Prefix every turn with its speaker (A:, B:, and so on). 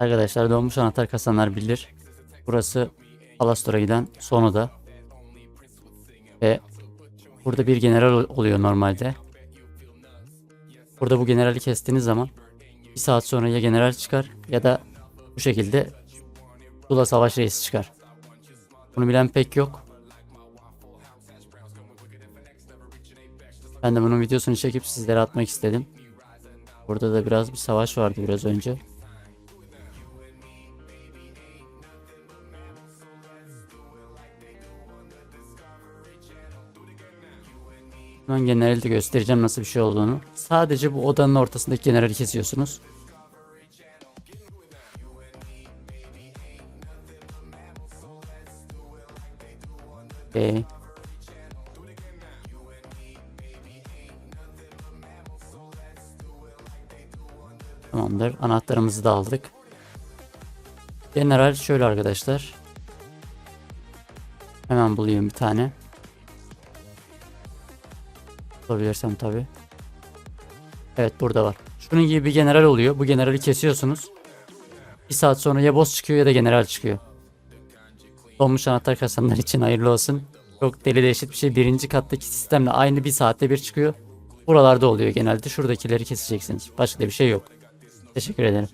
A: Arkadaşlar donmuş anahtar kasanlar bilir. Burası Alastor'a giden son oda. Ve burada bir general ol- oluyor normalde. Burada bu generali kestiğiniz zaman bir saat sonra ya general çıkar ya da bu şekilde Tula Savaş Reisi çıkar. Bunu bilen pek yok. Ben de bunun videosunu çekip sizlere atmak istedim. Burada da biraz bir savaş vardı biraz önce. Ben generali de göstereceğim nasıl bir şey olduğunu. Sadece bu odanın ortasındaki generali kesiyorsunuz. Okay. Tamamdır. Anahtarımızı da aldık. General şöyle arkadaşlar. Hemen bulayım bir tane. Bulabilirsem tabi. Evet burada var. Şunun gibi bir general oluyor. Bu generali kesiyorsunuz. Bir saat sonra ya boss çıkıyor ya da general çıkıyor. Donmuş anahtar kasanlar için hayırlı olsun. Çok deli deşit bir şey. Birinci kattaki sistemle aynı bir saatte bir çıkıyor. Buralarda oluyor genelde. Şuradakileri keseceksiniz. Başka da bir şey yok. Teşekkür ederim.